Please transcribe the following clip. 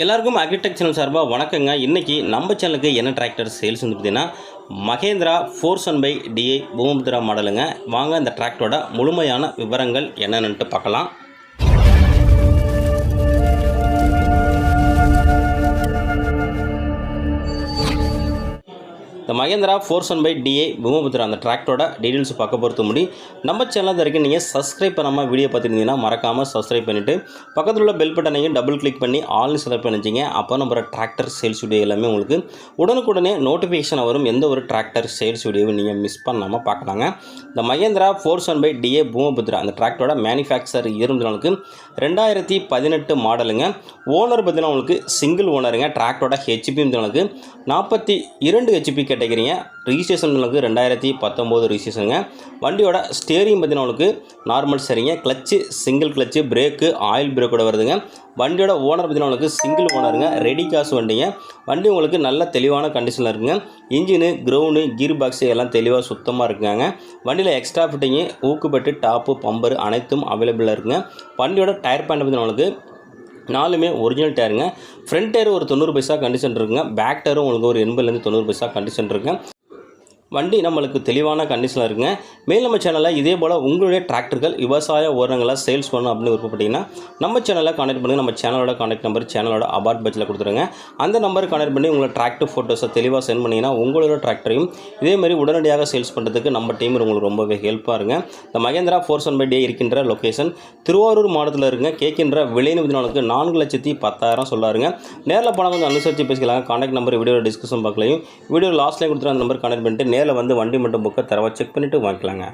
எல்லாருக்கும் agritech channel சார்பாக வணக்கங்க. இன்றைக்கி நம்ம சேனலுக்கு என்ன டிராக்டர் சேல்ஸ் வந்து பார்த்தீங்கன்னா Mahindra four one by DI Bhumiputra மாடலுங்க வாங்க இந்த டிராக்டரோட முழுமையான விவரங்கள் என்னென்னுட்டு பார்க்கலாம். இந்த Mahindra four one by DA Bhumiputra அந்த டிராக்டரோட டீட்டெயில்ஸ் பார்க்க பொறுத்த முடி. நம்ம சேனல் வரைக்கும் நீங்கள் சப்ஸ்கிரைப் பண்ணாமல் வீடியோ பார்த்துருந்தீங்கன்னா மறக்காமல் சப்ஸ்கிரைப் பண்ணிவிட்டு பக்கத்தில் உள்ள பெல் பட்டனையும் டபுள் கிளிக் பண்ணி ஆல்னு செலக்ட் பண்ணிச்சிங்க அப்போ நம்ம டிராக்டர் சேல்ஸ் வீடியோ எல்லாமே உங்களுக்கு உடனுக்குடனே நோட்டிஃபிகேஷன் வரும். எந்த ஒரு டிராக்டர் சேல்ஸ் வீடியோவும் நீங்கள் மிஸ் பண்ணாமல் பார்க்கலாங்க. இந்த Mahindra four one by DA Bhumiputra அந்த டிராக்டரோட மேனுஃபேக்சர் இருந்தவங்களுக்கு ரெண்டாயிரத்தி பதினெட்டு மாடலுங்க ஓனர் பார்த்தீங்கன்னா உங்களுக்கு சிங்கிள் ஓனருங்க டிராக்டரோட ஹெச்பி உங்களுக்கு நாற்பத்தி இரண்டு ஹெச்பி கேட்டகிரிங்க. ரிஜிஸ்ட்ரேஷன் உங்களுக்கு ரெண்டாயிரத்தி பத்தொம்போது ரிஜிஸ்ட்ரேஷனுங்க வண்டியோட ஸ்டேரிங் பார்த்தீங்கன்னா உங்களுக்கு நார்மல் சரிங்க clutch single clutch brake oil பிரேக்கோட வருதுங்க. வண்டியோட ஓனர் பார்த்தீங்கன்னா உங்களுக்கு சிங்கிள் ஓனருங்க ரெடி காசு வண்டிங்க. வண்டி உங்களுக்கு நல்ல தெளிவான கண்டிஷனில் இருக்குங்க. இன்ஜினு க்ரௌண்டு கீர் பாக்ஸு எல்லாம் தெளிவாக சுத்தமாக இருக்குங்க. வண்டியில் எக்ஸ்ட்ரா ஃபிட்டிங்கு ஊக்குப்பட்டு டாப்பு பம்பர் அனைத்தும் அவைலபிளாக இருக்குங்க. வண்டியோட டயர் பேண்ட் பார்த்தீங்கன்னா உங்களுக்கு நாலுமே ஒரிஜினல் டயருங்க ஃப்ரண்ட் டயர் ஒரு தொண்ணூறு பைசா கண்டிஷன் இருக்குங்க. பேக் டயரும் உங்களுக்கு ஒரு எண்பதுலேருந்து தொண்ணூறு பைசா கண்டிஷன் இருக்குங்க. வண்டி நம்மளுக்கு தெளிவான கண்டிஷனில் இருக்குங்க. மேல் நம்ம சேனலில் இதே போல் உங்களுடைய டிராக்டர்கள் விவசாய உரங்களை சேல்ஸ் பண்ணணும் அப்படின்னு விருப்பப்பட்டீங்கன்னா நம்ம சேனலில் கான்டெக்ட் பண்ணுங்கள் நம்ம சேனலோட கான்டெக்ட் நம்பர் சேனலோட அபார்ட் பட்ஜில் கொடுத்துருங்க. அந்த நம்பருக்கு கான்டெக்ட் பண்ணி உங்களோட டிராக்டர் ஃபோட்டோஸை தெளிவாக சென்ட் பண்ணிங்கன்னா உங்களோட டிராக்டரையும் இதே மாதிரி உடனடியாக சேல்ஸ் பண்ணுறதுக்கு நம்ம டீம் உங்களுக்கு ரொம்பவே ஹெல்ப்பாக இருங்க. இந்த Mahindra four seven by DI இருக்கின்ற லொக்கேஷன் திருவாரூர் மாவட்டத்தில் இருங்க. கேட்கின்ற விலைன்னு நான்கு லட்சத்தி பத்தாயிரம் சொல்லாருங்க. நேரில் பணம் கொஞ்சம் அனுசரித்து பேசிக்கலாம் கான்டாக்ட் நம்பர் வீடியோ டிஸ்கஷன் பார்க்கலையும். வீடியோ லாஸ்ட்லேயும் கொடுத்துருந்த நம்பர் கான்டெக்ட் பண்ணிட்டு நேரில் வந்து வண்டி மட்டும் புக்கை தரவா செக் பண்ணிவிட்டு வாங்கிக்கலாங்க.